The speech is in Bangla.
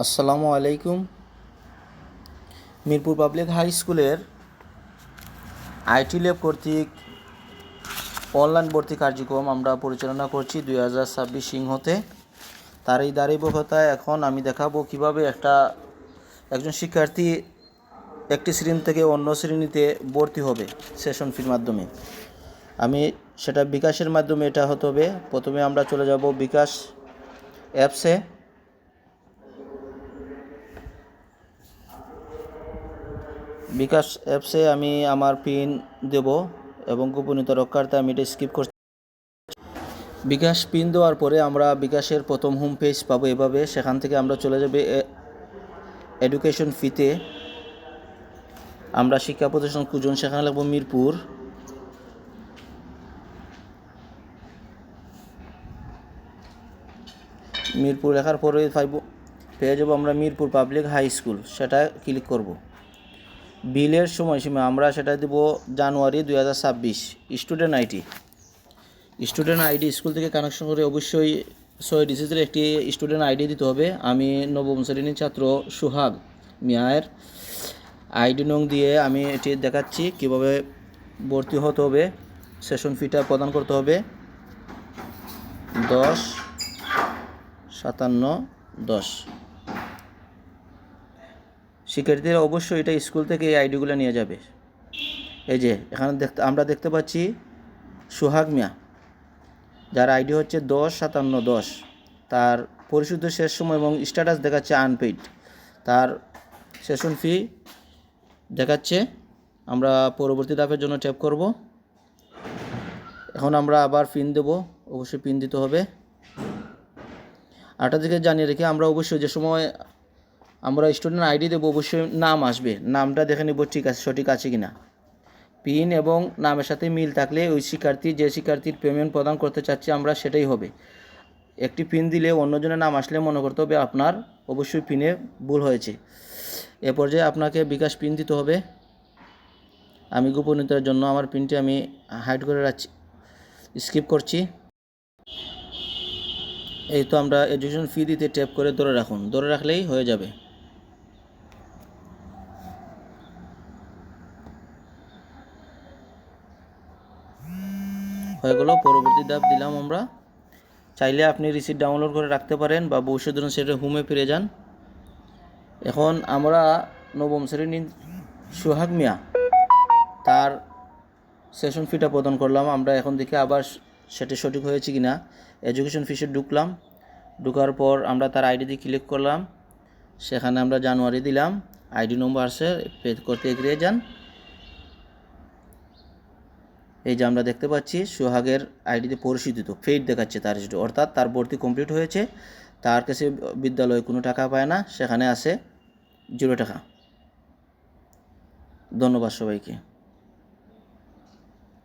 আসসালামু আলাইকুম। মিরপুর পাবলিক হাই স্কুলের আইটি ল্যাব কর্তৃক অনলাইন ভর্তি কার্যক্রম আমরা পরিচালনা করছি দুই হাজার ছাব্বিশ সিংহতে। তার এই দাঁড়িবকতায় এখন আমি দেখাবো কীভাবে একটা একজন শিক্ষার্থী একটি শ্রেণি থেকে অন্য শ্রেণীতে ভর্তি হবে সেশন ফির মাধ্যমে। আমি সেটা বিকাশের মাধ্যমে এটা হতে হবে। প্রথমে আমরা চলে যাব বিকাশ অ্যাপসে। বিকাশ অ্যাপসে আমি আমার পিন দেব এবং গোপনীয়তা রক্ষার্থে আমি এটা স্কিপ করছি। বিকাশ পিন দেওয়ার পরে আমরা বিকাশের প্রথম হোম পেজ পাবো এভাবে। সেখান থেকে আমরা চলে যাবে এডুকেশন ফিতে আমরা শিক্ষা প্রতিষ্ঠান কুজন সেখানে লাগবো মিরপুর। মিরপুর লেখার পরে পাইব পেয়ে যাব আমরা মিরপুর পাবলিক হাই স্কুল সেটা ক্লিক করব। বিলের সময়সীমা, আমরা সেটা দেব জানুয়ারি দুই হাজার ছাব্বিশ student ID student ID school থেকে কানেকশন করে অবশ্যই ছয় ডিসিজের একটি স্টুডেন্ট আইডি দিতে হবে। আমি নবম শ্রেণির ছাত্র সুহাগ মিয়ায়ের আইডি নং দিয়ে আমি এটি দেখাচ্ছি, কীভাবে ভর্তি হতে হবে সেশন ফিটা প্রদান করতে হবে। দশ, সাতান্ন, দশ। শিক্ষার্থীরা অবশ্যই এটা স্কুল থেকে এই আইডিগুলো নিয়ে যাবে। এই যে, এখানে দেখতে, আমরা দেখতে পাচ্ছি সোহাগ মিয়া। যার আইডি হচ্ছে দশ সাতান্ন দশ। তার পরিশুদ্ধ শেষ সময় এবং স্ট্যাটাস দেখাচ্ছে আনপেইড তার সেশন ফি দেখাচ্ছে। আমরা পরবর্তী ধাপের জন্য ট্যাপ করব। এখন আমরা আবার পিন দেব। অবশ্যই পিন দিতে হবে। আরেকটা দিকে জানিয়ে রেখে আমরা অবশ্যই যে সময় আমরা স্টুডেন্ট আইডি দেবো, অবশ্যই নাম আসবে। নামটা দেখে নেব ঠিক আছে, সঠিক আছে কি না পিন এবং নামের সাথে মিল থাকলে ওই শিক্ষার্থী, যে শিক্ষার্থীর পেমেন্ট প্রদান করতে চাচ্ছি, আমরা সেটাই হবে। একটি পিন দিলে অন্যজনের নাম আসলে মনে করতে হবে আপনার, অবশ্যই পিনে ভুল হয়েছে। এ পর্যায়ে আপনাকে বিকাশ পিন দিতে হবে। আমি গোপনীয়তার জন্য আমার পিনটি আমি হাইড করে রাখছি স্কিপ করছি। এই তো আমরা এডুকেশন ফি দিতে ট্যাপ করে ধরে রাখুন। ধরে রাখলেই হয়ে যাবে। হয়ে গেল, পরবর্তী ধাপ দিলাম আমরা। চাইলে আপনি রিসিপ্ট ডাউনলোড করে রাখতে পারেন বা ভবিষ্যৎ জন্য সেটা হোমে ফিরে যান। এখন আমরা নবম শ্রেণির সোহাগ মিয়া, তার সেশন ফিটা প্রদান করলাম। আমরা এখন দেখে আবার সেটা সঠিক হয়েছে কি না এডুকেশন ফিসে ঢুকলাম। ঢুকার পর আমরা তার আইডি দিয়ে ক্লিক করলাম। সেখানে আমরা জানুয়ারি দিলাম। আইডি নম্বর আসে পে করতে এগিয়ে যান। এই যে আমরা দেখতে পাচ্ছি, সোহাগের আইডিতে পরিশোধিত ফেড দেখাচ্ছে তার হিসেবে অর্থাৎ তার ভর্তি কমপ্লিট হয়েছে, তার কাছে বিদ্যালয়ে কোনো টাকা পায় না, সেখানে আছে জিরো টাকা। ধন্যবাদ সবাইকে।